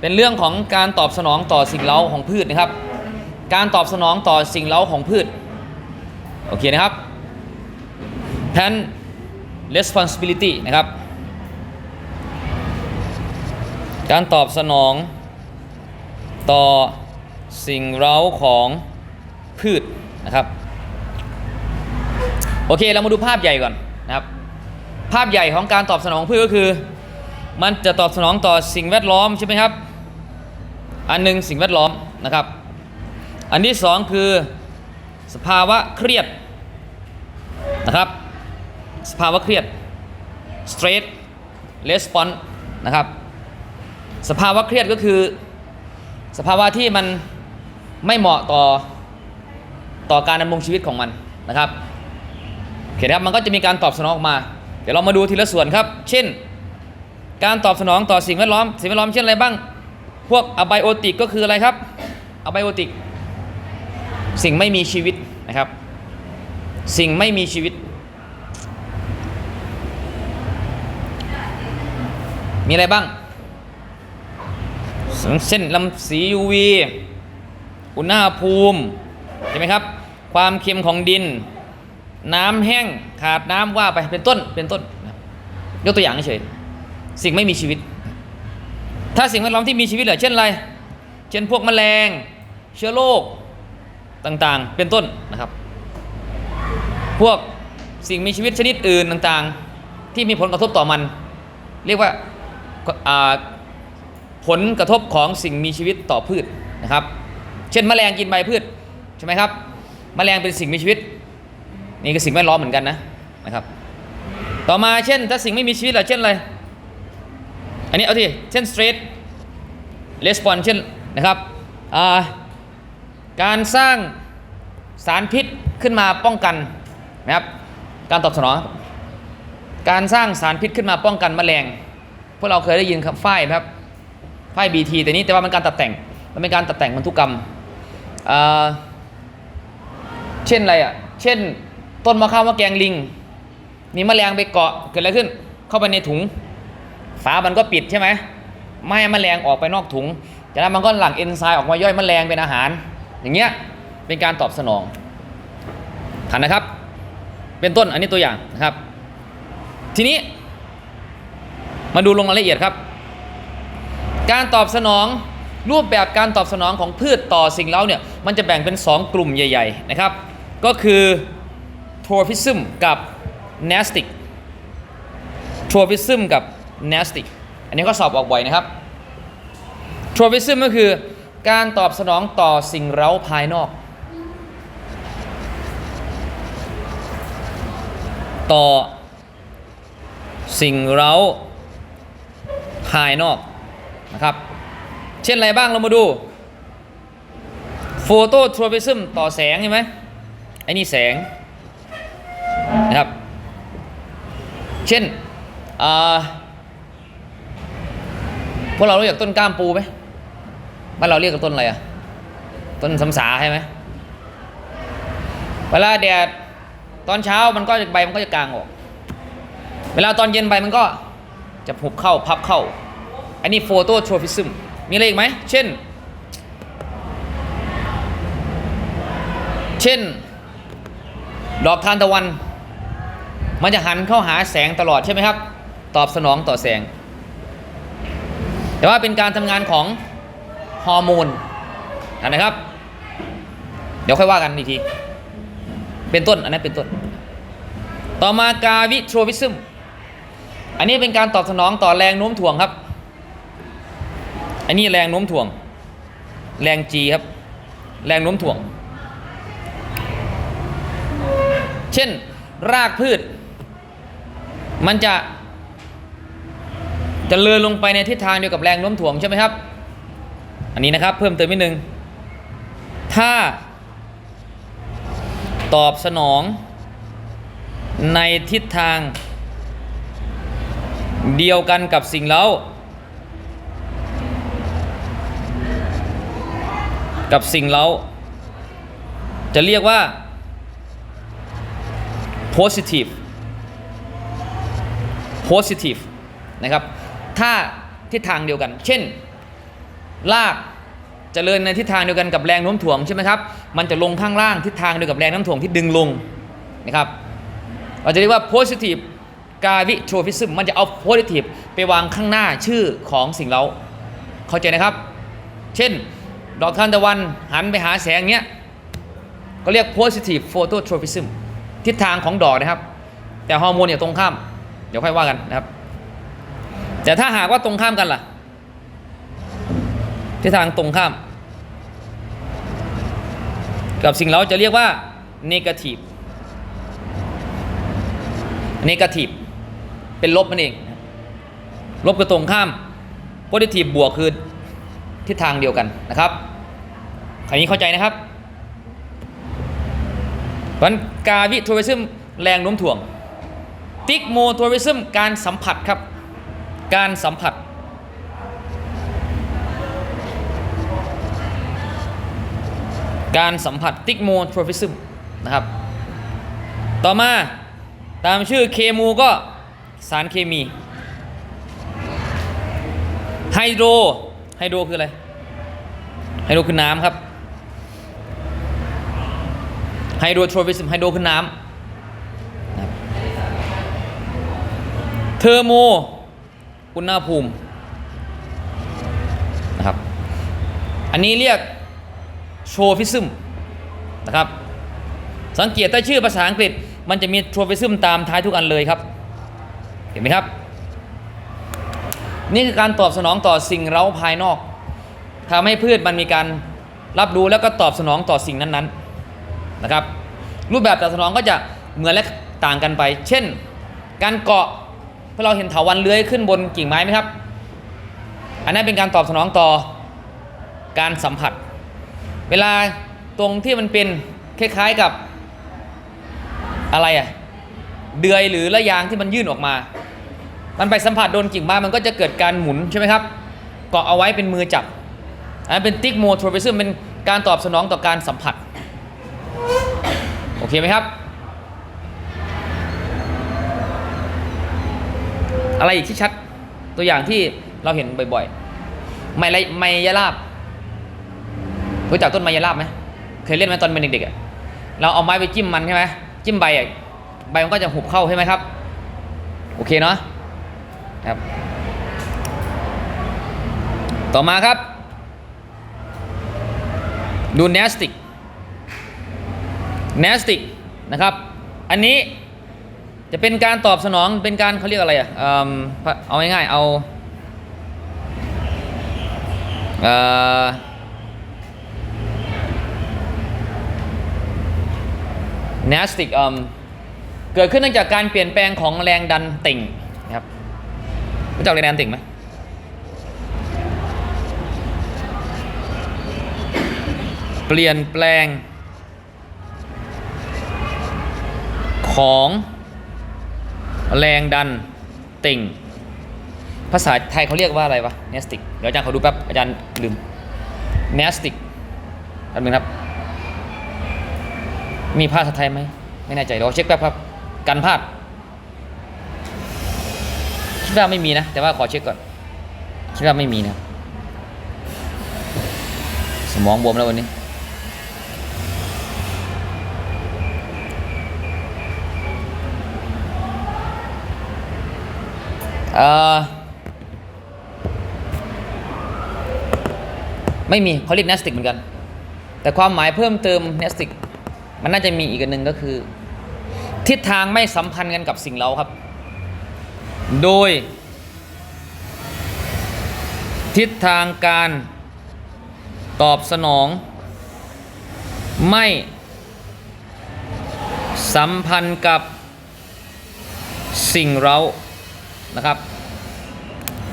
เป็นเรื่องของการตอบสนองต่อสิ่งเร้าของพืชนะครับ การตอบสนองต่อสิ่งเร้าของพืชโอเคนะครับ plan responsibility นะครับ การตอบสนองต่อสิ่งเร้าของพืชนะครับ โอเคเรามาดูภาพใหญ่ก่อนนะครับ ภาพใหญ่ของการตอบสนองพืชก็คือ มันจะตอบสนองต่อสิ่งแวดล้อมใช่ไหมครับ อันหนึ่งสิ่งแวดล้อมนะครับ อันที่สองคือสภาวะเครียดนะครับ สภาวะเครียด stress response นะครับ สภาวะเครียดก็คือ สภาวะที่มันไม่เหมาะต่อต่อการดำรงชีวิตของมันนะครับโอเคนครับมันก็จะมีการตอบสนองออกมา เดี๋ยวเรามาดูทีละส่วนครับ เช่น การตอบสนองต่อสิ่งแวดล้อม สิ่งแวดล้อมเช่นอะไรบ้าง พวกอะไบโอติกก็คืออะไรครับอะไบโอติก สิ่งไม่มีชีวิตนะครับ สิ่งไม่มีชีวิต มีอะไรบ้าง เช่นลำสี UV อุณหภูมิใช่ไหมครับ ความเค็มของดิน น้ำแห้งขาดน้ำว่าไปเป็นต้นเป็นต้น ยกตัวอย่างเฉย สิ่งไม่มีชีวิต ถ้าสิ่งแวดล้อมที่มีชีวิตเหลือเช่นอะไร เช่นพวกแมลง เชื้อโรคต่างๆ เป็นต้นนะครับ พวกสิ่งมีชีวิตชนิดอื่นต่างๆ ที่มีผลกระทบต่อมัน เรียกว่าาผลกระทบของสิ่งมีชีวิตต่อพืชนะครับ เช่นแมลงกินใบพืชใช่ไหมครับ แมลงเป็นสิ่งมีชีวิต นี่ก็สิ่งแวดล้อมเหมือนกันนะนะครับ ต่อมาเช่น ถ้าสิ่งไม่มีชีวิตล่ะเช่นอะไร อันนี้เอาทีเช่น stress response เช่นนะครับการสร้างสารพิษขึ้นมาป้องกันนะครับการตอบสนองการสร้างสารพิษขึ้นมาป้องกันแมลงพวกเราเคยได้ยินคำฝ้ายไหมครับไพ่บีทีแต่นี้แต่ว่ามันการตัดแต่งมันเป็นการตัดแต่งพันธุกรรมเช่นอะไรอะเช่น ต้นมะขามมะแกงลิง มีแมลงไปเกาะเกิดอะไรขึ้น เข้าไปในถุง ฝามันก็ปิดใช่ไหมไม่ให้แมลงออกไปนอกถุงจากนั้นมันก็หลั่งเอนไซม์ออกมาย่อยแมลงเป็นอาหาร อย่างเงี้ยเป็นการตอบสนองทันนะครับ เป็นต้นอันนี้ตัวอย่างนะครับ ทีนี้ มาดูลงรายละเอียดครับ การตอบสนองรูปแบบการตอบสนองของพืชต่อสิ่งเล้าเนี่ยมันจะแบ่งเป็น 2 กลุ่มใหญ่ ๆ นะครับ ก็คือทร o ฟิซึมกับ n นสติกทร o ฟิซึมกับ n นสติกอันนี้ก็สอบออกบ่อยนะครับทร o ฟิซึมก็คือการตอบสนองต่อสิ่งเร้าภายนอก ต่อสิ่งเร้าภายนอกนะครับ เช่นอะไรบ้างเรามาดูโฟโตทร o ฟิซึมต่อแสงใช่ไหมไอ้นี่แสงนะครับ เช่นอ่า วกเรารู้จักต้นกล้ามปูไหมบ้านเราเรียกกันต้นอะไรอะต้นสำสาใช่ไหมเวลาแดดตอนเช้ามันก็จะใบมันก็จะกลางออก เวลาตอนเย็นใบมันก็จะหุบเข้าพับเข้า อันนี้โฟโตโทรฟิซึมมีอะไรอีกไหม เช่น เช่น ดอกทานตะวัน มันจะหันเข้าหาแสงตลอดใช่ไหมครับ ตอบสนองต่อแสง แต่ว่าเป็นการทำงานของฮอร์โมนนะครับ เดี๋ยวค่อยว่ากันอีกที เป็นต้น อันนั้นเป็นต้น ต่อมากาวิโทรฟิซึม อันนี้เป็นการตอบสนองต่อแรงโน้มถ่วงครับ อันนี้แรงโน้มถ่วง แรง G ครับ แรงโน้มถ่วง เช่น รากพืช มันจะ จะเลื่อนลงไปในทิศทางเดียวกับแรงโน้มถ่วงใช่ไหมครับ อันนี้นะครับเพิ่มเติมนิดนึง ถ้าตอบสนองในทิศทางเดียวกันกับสิ่งเล้ากับสิ่งเล้าจะเรียกว่า positive positive นะครับ ถ้าทิศทางเดียวกัน เช่นรากเจริญในทิศทางเดียวกันกับแรงโน้มถ่วงใช่ไหมครับ มันจะลงข้างล่างทิศทางเดียวกับแรงโน้มถ่วงที่ดึงลงนะครับ เราจะเรียกว่า positive gravitrophism มันจะเอา positive ไปวางข้างหน้าชื่อของสิ่งเราเข้าใจนะครับ เช่น ดอกทานตะวันหันไปหาแสงเนี้ย ก็เรียก positive phototropism ทิศทางของดอกนะครับ แต่ฮอร์โมนเนี่ยตรงข้าม เดี๋ยวค่อยว่ากันนะครับ แต่ถ้าหากว่าตรงข้ามกันล่ะทิศทางตรงข้าม กับสิ่งเราจะเรียกว่า negative negative เป็นลบนั่นเอง ลบกับตรงข้าม positive บวกคือทิศทางเดียวกันนะครับคราวนี้เข้าใจนะครับเพราะฉะนั้นกาวิทัวริซึมแรงโน้มถ่วง ติกโมทัวริซึมการสัมผัสครับ การสัมผัส การสัมผัสติกโมทัวริซึมนะครับ ต่อมาตามชื่อเคมูก็สารเคมีไฮโดรไฮโดรคืออะไรไฮโดรคือน้ำครับไฮโดรโทรฟิซึมไฮโดรคือน้ำเทอร์โม อุณหภูมินะครับ อันนี้เรียกโทรฟิซึมนะครับ สังเกตถ้าชื่อภาษาอังกฤษ มันจะมีโทรฟิซึมตามท้ายทุกอันเลยครับ เห็นไหมครับ นี่คือการตอบสนองต่อสิ่งเร้าภายนอกทำให้พืชมันมีการรับรู้แล้วก็ตอบสนองต่อสิ่งนั้นๆนะครับ รูปแบบตอบสนองก็จะเหมือนและต่างกันไป เช่น การเกาะ เพื่อเราเห็นเถาวันเลื้อยขึ้นบนกิ่งไม้ไหมครับ อันนั้นเป็นการตอบสนองต่อการสัมผัส เวลาตรงที่มันเป็นคล้ายๆกับอะไรอะเดือยหรือระยางที่มันยื่นออกมา มันไปสัมผัสโดนกิ่งไม้มันก็จะเกิดการหมุนใช่ไหมครับ เกาะเอาไว้เป็นมือจับ อันนั้นเป็นติ๊กโมโทรฟิซึมเป็นการตอบสนองต่อการสัมผัส โอเคไหมครับ อะไรอีกที่ชัดตัวอย่างที่เราเห็นบ่อยๆ ไมไลไมยาลาบรู้จักต้นไมยาลาบไหมเคยเล่นไหมตอนเป็นเด็กๆอะเราเอาไม้ไปจิ้มมันใช่ไหมจิ้มใบอะใบมันก็จะหุบเข้าใช่ไหมครับ โอเคเนาะครับ ต่อมาครับดูเนสติกเนสติกนะครับ อันนี้ จะเป็นการตอบสนองเป็นการเขาเรียกอะไรอะเอาง่ายๆเอาเอ่อเนสติกเกิดขึ้นเนื่องจากการเปลี่ยนแปลงของแรงดันติ่งนะครับรู้จักแรงดันติ่งไหมเปลี่ยนแปลงของ แรงดันติ่ง ภาษาไทยเขาเรียกว่าอะไรวะเนสติกเดี๋ยวอาจารย์เขาดูแป๊บอาจารย์ลืมเนสติกแป๊บนึงครับ มีภาษาไทยไหมไม่แน่ใจเดี๋ยวเช็คแป๊บครับกันพลาดคิดว่าไม่มีนะ แต่ว่าขอเช็คก่อนคิดว่าไม่มีนะ สมองบวมแล้ววันนี้ เออไม่มีเขาเรียกเนสติกเหมือนกัน แต่ความหมายเพิ่มเติมเนสติก มันน่าจะมีอีกอันหนึ่งก็คือ ทิศทางไม่สัมพันธ์กันกับสิ่งเราครับ โดย ทิศทางการตอบสนอง ไม่สัมพันธ์กับสิ่งเรา นะครับ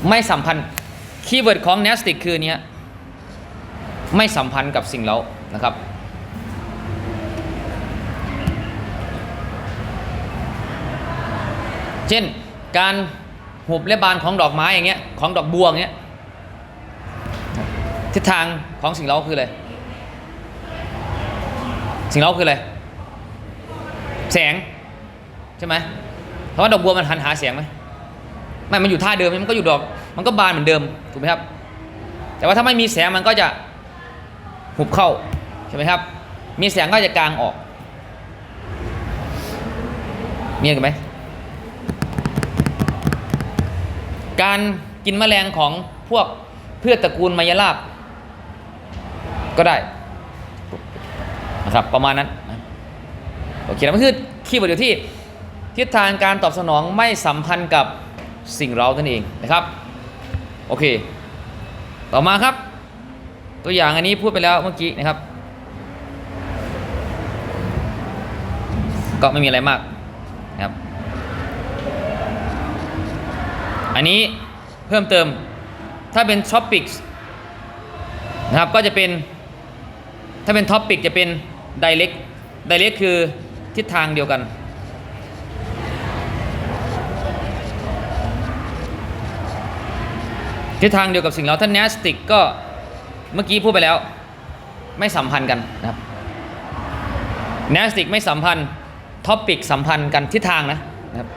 ไม่สัมพันธ์คีย์เวิร์ดของ nestic คือเนี้ยไม่สัมพันธ์กับสิ่งเรานะครับเช่นการหุบและบานของดอกไม้อย่างเงี้ยของดอกบัวอย่างเงี้ยทิศทางของสิ่งเราคืออะไรสิ่งเราคืออะไรแสงใช่ไหมเพราะว่าดอกบัวมันหันหาแสงไหม ไม่มันอยู่ท่าเดิมมันก็อยู่ดอก มันก็บานเหมือนเดิมถูกไหมครับ แต่ว่าถ้าไม่มีแสงมันก็จะหุบเข้าใช่ไหมครับ มีแสงก็จะกลางออกมีอะไรกันไหมการกินแมลงของพวกเพืชตระกูลมายาลาบ ก็ได้นะครับประมาณนั้นโอเคแล้วมันคือคีย์เวิร์ดอยู่ที่ทิศทางการตอบสนองไม่สัมพันธ์กับ สิ่งเรานั่นเองนะครับ โอเค ต่อมาครับ ตัวอย่างอันนี้พูดไปแล้วเมื่อกี้นะครับ ก็ไม่มีอะไรมากนะครับ อันนี้เพิ่มเติมถ้าเป็น topics นะครับก็จะเป็นถ้าเป็น topic จะเป็น direct direct คือทิศทางเดียวกัน ทิศทางเดียวกับสิ่งเราถ้า nastic ก็เมื่อกี้พูดไปแล้ว ไม่สัมพันธ์กันนะครับ nastic ไม่สัมพันธ์ topic สัมพันธ์กันทิศทางนะนะครับ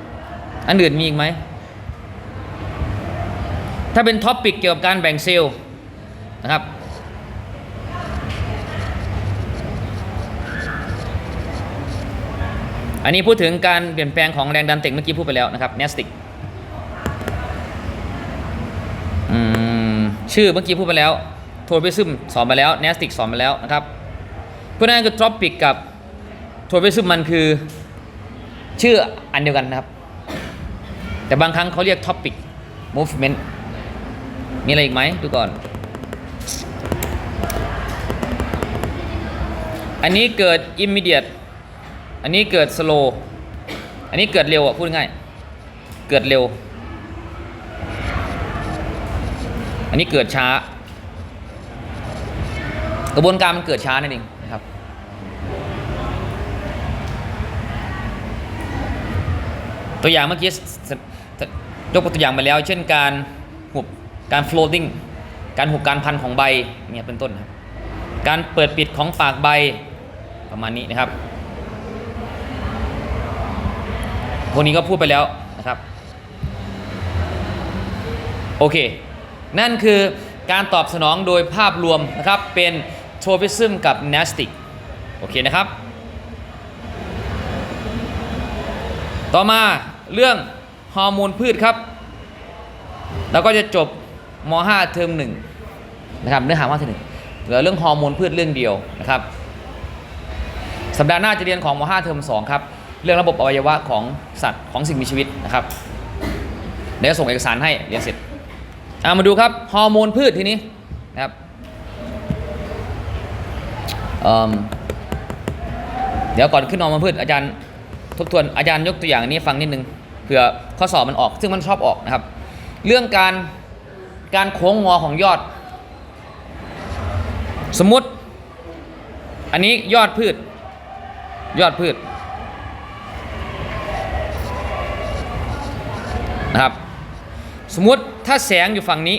อันอื่นมีอีกไหม ถ้าเป็นท็อปิกเกี่ยวกับการแบ่งเซลล์นะครับอันนี้พูดถึงการเปลี่ยนแปลงของแรงดันเต็งเมื่อกี้พูดไปแล้วนะครับเนสติก ชื่อเมื่อกี้พูดไปแล้วโทรไปซึมสอนไปแล้วเนสติกสอนไปแล้วนะครับเพื่อนนั่นคือท็อปิกกับโทรไปซึมมันคือชื่ออันเดียวกันนะครับ แต่บางครั้งเขาเรียกท็อปิก movement มีอะไรอีกไหมดูก่อน อันนี้เกิด immediate อันนี้เกิด slow อันนี้เกิดเร็วอะพูดง่าย เกิดเร็ว อันนี้เกิดช้า กระบวนการมันเกิดช้านั่นเองนะครับ ตัวอย่างเมื่อกี้ยกตัวอย่างไปแล้ว เช่นการหุบการ floating การหุบการพันของใบเนี่ยเป็นต้นครับ การเปิดปิดของปากใบประมาณนี้นะครับพวกนี้ก็พูดไปแล้วนะครับ โอเค นั่นคือการตอบสนองโดยภาพรวมนะครับ เป็นโทรพิซึมกับ n a s t i c โอเคนะครับ ต่อมาเรื่องฮอร์โมนพืชครับ แล้วก็จะจบม .5 เทอม1นะครับเนื้อหาว่าเทอมหนึ่งเหลือเรื่องฮอร์โมนพืชเรื่องเดียวนะครับ สัปดาห์หน้าจะเรียนของม .5 เทอม2ครับ เรื่องระบบอวัยวะของสัตว์ของสิ่งมีชีวิตนะครับ เดี๋ยวส่งเอกสารให้เรียนเสร็จ เอามาดูครับฮอร์โมนพืชทีนี้นะครับเดี๋ยวก่อนขึ้นฮอร์โมนพืชอาจารย์ทบทวนอาจารย์ยกตัวอย่างนี้ฟังนิดนึงเผื่อข้อสอบมันออกซึ่งมันชอบออกนะครับ เรื่องการการโค้งงอของยอด สมมติ อันนี้ยอดพืช ยอดพืชนะครับ สมมติ ถ้าแสงอยู่ฝั่งนี้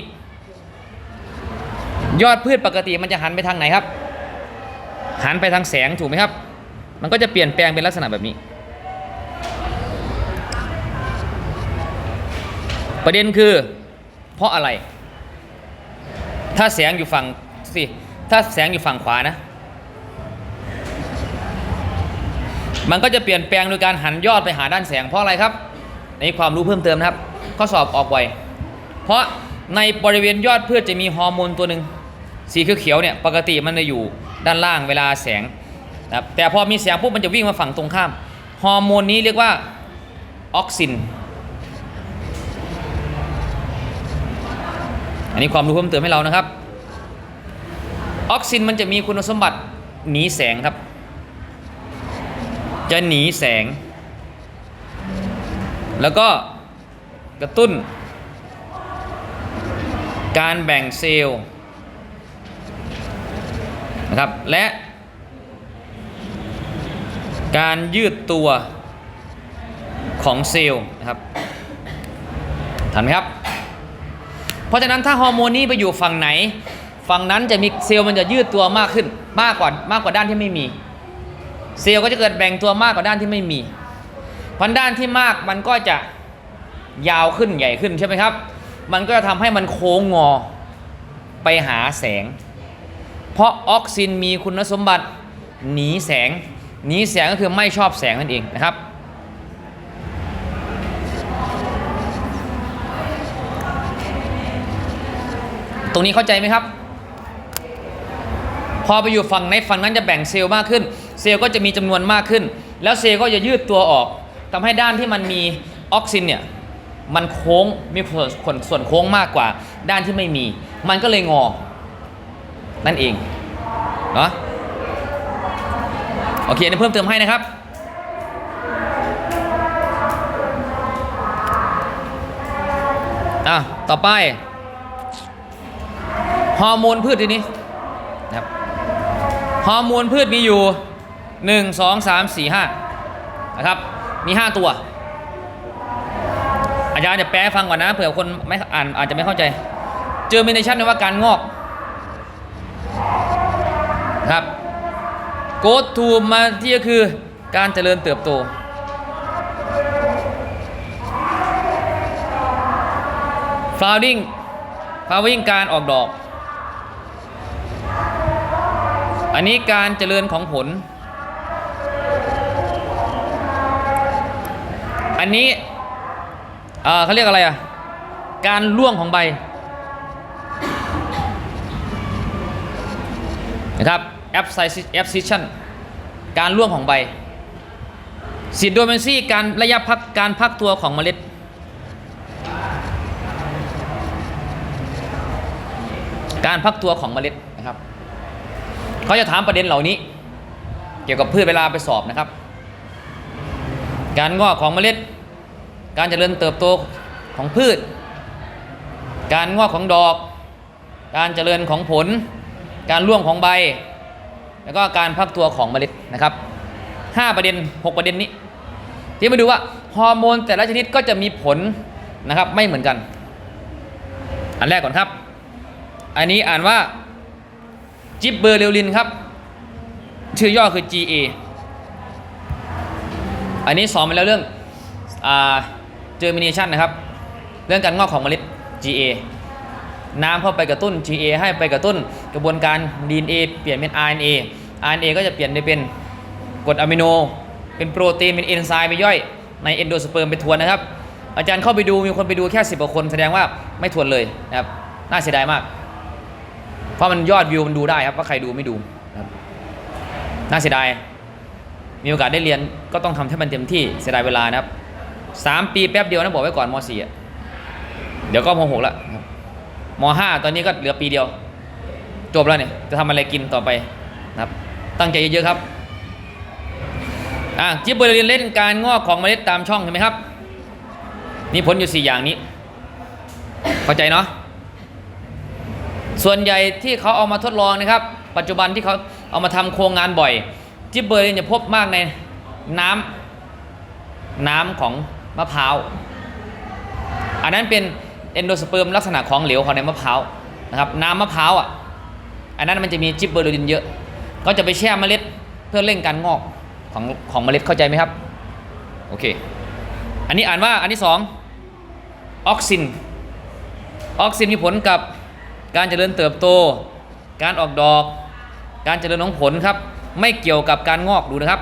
ยอดพืชปกติมันจะหันไปทางไหนครับ หันไปทางแสงถูกไหมครับ มันก็จะเปลี่ยนแปลงเป็นลักษณะแบบนี้ ประเด็นคือ เพราะอะไร ถ้าแสงอยู่ฝั่งสิถ้าแสงอยู่ฝั่งขวานะ มันก็จะเปลี่ยนแปลงโดยการหันยอดไปหาด้านแสงเพราะอะไรครับ ในความรู้เพิ่มเติมนะครับ ข้อสอบออกไว เพราะในบริเวณยอดพืชจะมีฮอร์โมนตัวหนึ่งสีเขียวเนี่ยปกติมันจะอยู่ด้านล่างเวลาแสงนะครับแต่พอมีแสงปุ๊บมันจะวิ่งมาฝั่งตรงข้ามฮอร์โมนนี้เรียกว่าออกซิน อันนี้ความรู้เพิ่มเติมให้เรานะครับ ออกซินมันจะมีคุณสมบัติหนีแสงครับ จะหนีแสง แล้วก็กระตุ้น การแบ่งเซลล์นะครับและการยืดตัวของเซลล์นะครับทันไหมครับ เพราะฉะนั้นถ้าฮอร์โมนนี้ไปอยู่ฝั่งไหน ฝั่งนั้นจะมีเซลล์มันจะยืดตัวมากขึ้นมากกว่ามากกว่าด้านที่ไม่มี เซลล์ก็จะเกิดแบ่งตัวมากกว่าด้านที่ไม่มีเพราะด้านที่มากมันก็จะยาวขึ้นใหญ่ขึ้นใช่ไหมครับ มันก็จะทำให้มันโค้งงอไปหาแสง เพราะออกซินมีคุณสมบัติหนีแสง หนีแสงก็คือไม่ชอบแสงนั่นเองนะครับตรงนี้เข้าใจไหมครับ พอไปอยู่ฝั่งในฝั่งนั้นจะแบ่งเซลล์มากขึ้น เซลล์ก็จะมีจำนวนมากขึ้น แล้วเซลล์ก็จะยืดตัวออกทำให้ด้านที่มันมีออกซินเนี่ย มันโค้งมีส่วนส่วนโค้งมากกว่า ด้านที่ไม่มี มันก็เลยงอ นั่นเองเนาะโอเคอันนี้เพิ่มเติมให้นะครับอะต่อไปฮอร์โมนพืชทีนี้นะครับฮอร์โมนพืชมีอยู่ 1 2 3 4 5 นะครับ มี 5 ตัว อาจารย์จะแปลให้ฟังก่อนนะเผื่อคนไม่อ่านอาจจะไม่เข้าใจเจอเมนชั่นแปลว่าการงอกครับโกดทูมาที่ก็คือการเจริญเติบโตฟลาวดิ้งฟลาวดิ้งการออกดอก อันนี้การเจริญของผล อันนี้ เออเขาเรียกอะไรอะ การร่วงของใบนะครับ abscission การร่วงของใบสิโดเมนซี่การระยะพักการพักตัวของเมล็ด การพักตัวของเมล็ดนะครับเขาจะถามประเด็นเหล่านี้ เกี่ยวกับพืชเวลาไปสอบนะครับ การงอกของเมล็ด การเจริญเติบโตของพืช การงอกของดอก การเจริญของผล การร่วงของใบ แล้วก็การพักตัวของเมล็ดนะครับห้าประเด็นหกประเด็นนี้ ที่มาดูว่าฮอร์โมนแต่ละชนิดก็จะมีผลนะครับไม่เหมือนกัน อันแรกก่อนครับ อันนี้อ่านว่าจิบเบอร์เรลินครับ ชื่อย่อคือ GA อันนี้สอนมาแล้วเรื่อง เจอร์มิเนชันนะครับ เรื่องการงอกของเมล็ด GA น้ำเข้าไปกระตุ้น GA ให้ไปกระตุ้นกระบวนการ DNA เปลี่ยนเป็น RNA RNA ก็จะเปลี่ยนไปเป็นกรดอะมิโน เป็นโปรตีน เป็นเอนไซม์ไปย่อยในเอนโดสเปิร์มไปทวนนะครับ อาจารย์เข้าไปดูมีคนไปดูแค่ 10กว่าคน แสดงว่าไม่ทวนเลยนะครับ น่าเสียดายมาก เพราะมันยอดวิวมันดูได้ครับว่าใครดูไม่ดูนะครับน่าเสียดาย มีโอกาสได้เรียนก็ต้องทำให้มันเต็มที่เสียดายเวลานะครับ สามปีแป๊บเดียวนะบอกไว้ก่อนมสี่อะเดี๋ยวก็มหกแล้วครับมห้าตอนนี้ก็เหลือปีเดียว จบแล้วเนี่ยจะทำอะไรกินต่อไปนะครับ ตั้งใจเยอะๆครับอะจิบเบอร์เรียนเล่นการงอกของเมล็ดตามช่องเห็นไหมครับมีผลอยู่4อย่างนี้ เข้าใจเนาะส่วนใหญ่ที่เขาเอามาทดลองนะครับ ปัจจุบันที่เขาเอามาทำโครงงานบ่อย จิบเบอร์เรียนจะพบมากในน้ำน้ำของ มะพร้าว อันนั้นเป็นเอนโดสเปิร์มลักษณะของเหลวของในมะพร้าวนะครับน้ำมะพร้าวอะ อันนั้นมันจะมีจิบเบอร์โดดินเยอะ ก็จะไปแช่เมล็ดเพื่อเร่งการงอกของของเมล็ดเข้าใจไหมครับ โอเค อันนี้อ่านว่าอันที่สองออกซิน ออกซินมีผลกับการเจริญเติบโต การออกดอก การเจริญของผลครับ ไม่เกี่ยวกับการงอกดูนะครับ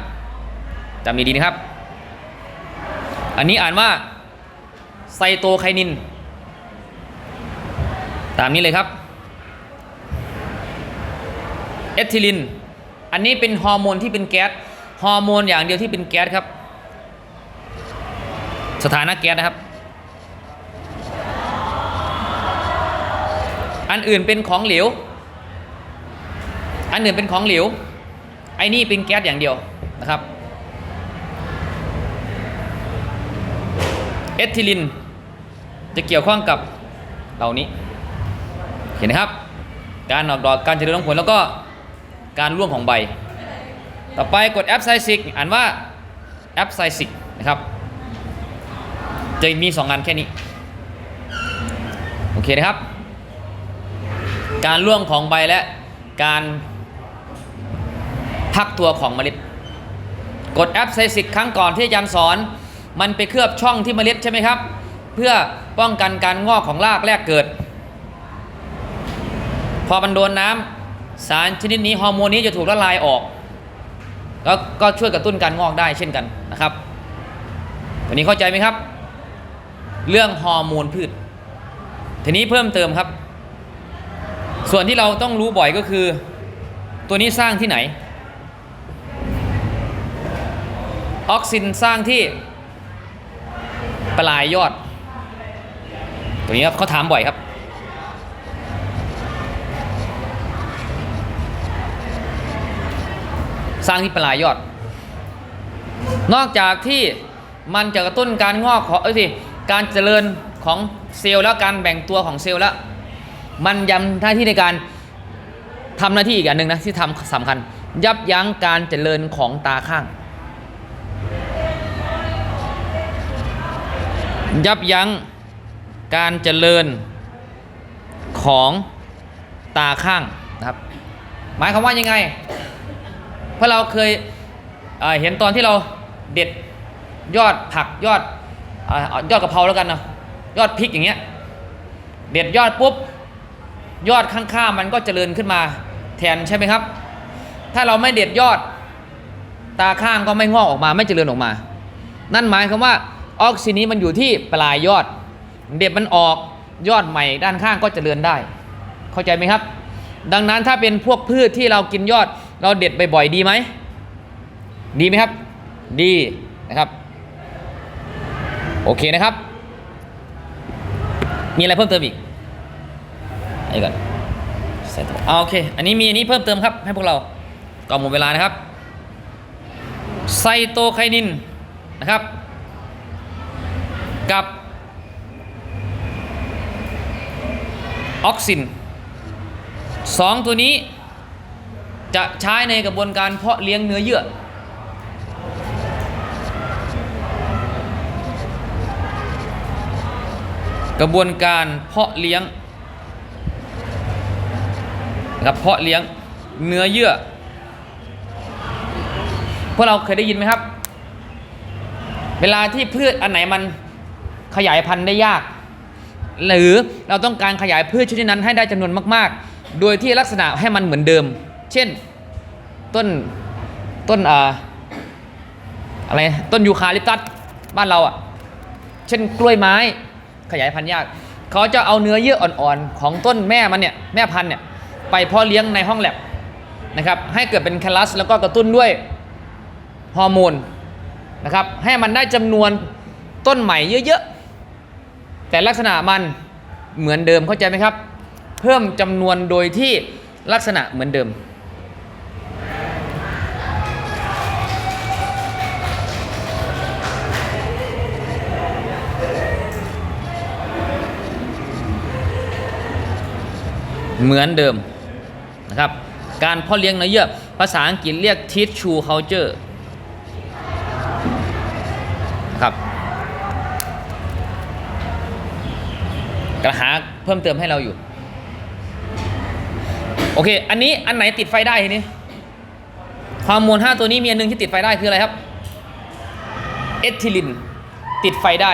จำดีๆนะครับ อันนี้อ่านว่าไซโตไคนิน ตามนี้เลยครับ เอทิลิน อันนี้เป็นฮอร์โมนที่เป็นแก๊ส ฮอร์โมนอย่างเดียวที่เป็นแก๊สครับ สถานะแก๊สนะครับ อันอื่นเป็นของเหลว อันอื่นเป็นของเหลว ไอ้นี่เป็นแก๊สอย่างเดียวนะครับ เอทิลิน จะเกี่ยวข้องกับเหล่านี้ เห็นไหมครับ การออกดอกการเจริญของผลแล้วก็การร่วงของใบ ต่อไปกดแอปไซซิกอ่านว่าแอปไซซิกนะครับ จะมีสองงานแค่นี้ โอเคนะครับ การร่วงของใบและการพักตัวของเมล็ด กดแอปไซซิกครั้งก่อนที่อาจารย์สอน มันไปเคลือบช่องที่เมล็ดใช่ไหมครับ เพื่อป้องกันการงอกของรากแรกเกิด พอมันโดนน้ำสารชนิดนี้ฮอร์โมนนี้จะถูกละลายออก แล้วก็ช่วยกระตุ้นการงอกได้เช่นกันนะครับวันนี้เข้าใจไหมครับ เรื่องฮอร์โมนพืช ทีนี้เพิ่มเติมครับ ส่วนที่เราต้องรู้บ่อยก็คือ ตัวนี้สร้างที่ไหน ออกซินสร้างที่ ปลายยอด ตัวนี้ครับเขาถามบ่อยครับ สร้างที่ปลายยอด นอกจากที่มันจะกระตุ้นการงอกของเอ้ยสิการเจริญของเซลล์และการแบ่งตัวของเซลล์แล้วมันยำหน้าที่ในการทำหน้าที่อีกอย่างหนึ่งนะที่ทำสำคัญ ยับยั้งการเจริญของตาข้าง ยับยั้งการเจริญของตาข้างนะครับ หมายความว่ายังไง เพราะเราเคยเเห็นตอนที่เราเด็ดยอดผักยอดอยอดกะเพราแล้วกันเนาะยอดพริกอย่างเงี้ยเด็ดยอดปุ๊บยอดข้างๆมันก็เจริญขึ้นมาแทนใช่ไหมครับ ถ้าเราไม่เด็ดยอด ตาข้างก็ไม่งอกออกมาไม่เจริญออกมา นั่นหมายความว่า ออกซินนี้มันอยู่ที่ปลายยอด เด็ดมันออกยอดใหม่ด้านข้างก็จเจริญได้ เข้าใจไหมครับ ดังนั้นถ้าเป็นพวกพืชที่เรากินยอด เราเด็ดบ่อยๆดีไหม ดีไหมครับ ดีนะครับ โอเคนะครับ มีอะไรเพิ่มเติมอีกไอ้ก่อนใส่ตัวอ่าโอเค อันนี้มีอันนี้เพิ่มเติมครับ ให้พวกเราก่อนหมดเวลานะครับ ไซโตไคนินนะครับ กับออกซินสองตัวนี้จะใช้ในกระบวนการเพาะเลี้ยงเนื้อเยื่อ กระบวนการเพาะเลี้ยงนะครับเพาะเลี้ยงเนื้อเยื่อ พวกเราเคยได้ยินไหมครับ เวลาที่พืชอันไหนมัน ขยายพันธุ์ได้ยาก หรือเราต้องการขยายพืชชนิดนั้นให้ได้จำนวนมาก ๆ โดยที่ลักษณะให้มันเหมือนเดิม เช่นต้นต้นอ่าอะไรต้นยูคาลิปตัสบ้านเราอะเช่นกล้วยไม้ขยายพันธุ์ยากเขาจะเอาเนื้อเยื่ออ่อนๆ ของต้นแม่มันเนี่ยแม่พันธุ์เนี่ยไปเพาะเลี้ยงในห้องแลบนะครับให้เกิดเป็นแคลัสแล้วก็กระตุ้นด้วยฮอร์โมนนะครับให้มันได้จำนวนต้นใหม่เยอะๆ แต่ลักษณะมันเหมือนเดิมเข้าใจไหมครับ เพิ่มจำนวนโดยที่ลักษณะเหมือนเดิม เหมือนเดิมนะครับ การพาะเลี้ยงเนื้อเยื่อภาษาอังกฤษเรียก tissue culture ครับกระหาเพิ่มเติมให้เราอยู่ โอเค อันนี้อันไหนติดไฟได้ทีนี้ฮอร์โมน5ตัวนี้มีอันหนึงที่ติดไฟได้คืออะไรครับเอทิลิน ติดไฟได้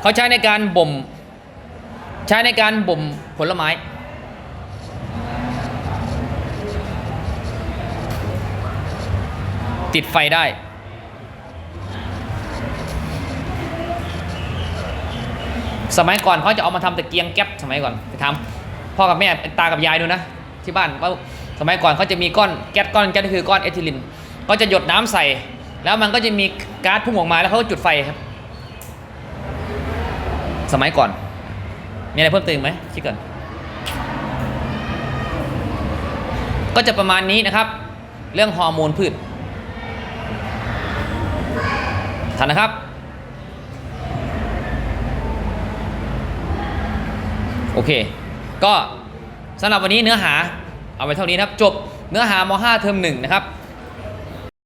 เขาใช้ในการบ่ม ใช้ในการบ่มผลไม้ ติดไฟได้ สมัยก่อนเขาจะเอามาทำตะเกียงแก๊ปสมัยก่อนไปทำพ่อกับแม่ตากับยายดูนะ ที่บ้านว่าสมัยก่อนเขาจะมีก้อนแก๊สก้อนแก๊สก็คือก้อนเอทิลินก็จะหยดน้ำใส่ แล้วมันก็จะมีก๊าซพุ่งออกมาแล้วเขาก็จุดไฟครับ สมัยก่อน มีอะไรเพิ่มเติมไหมคิดก่อนก็จะประมาณนี้นะครับ เรื่องฮอร์โมนพืชทันนะครับ โอเค ก็สำหรับวันนี้เนื้อหาเอาไว้เท่านี้นะครับ จบเนื้อหาม 5 เทอม1นะครับ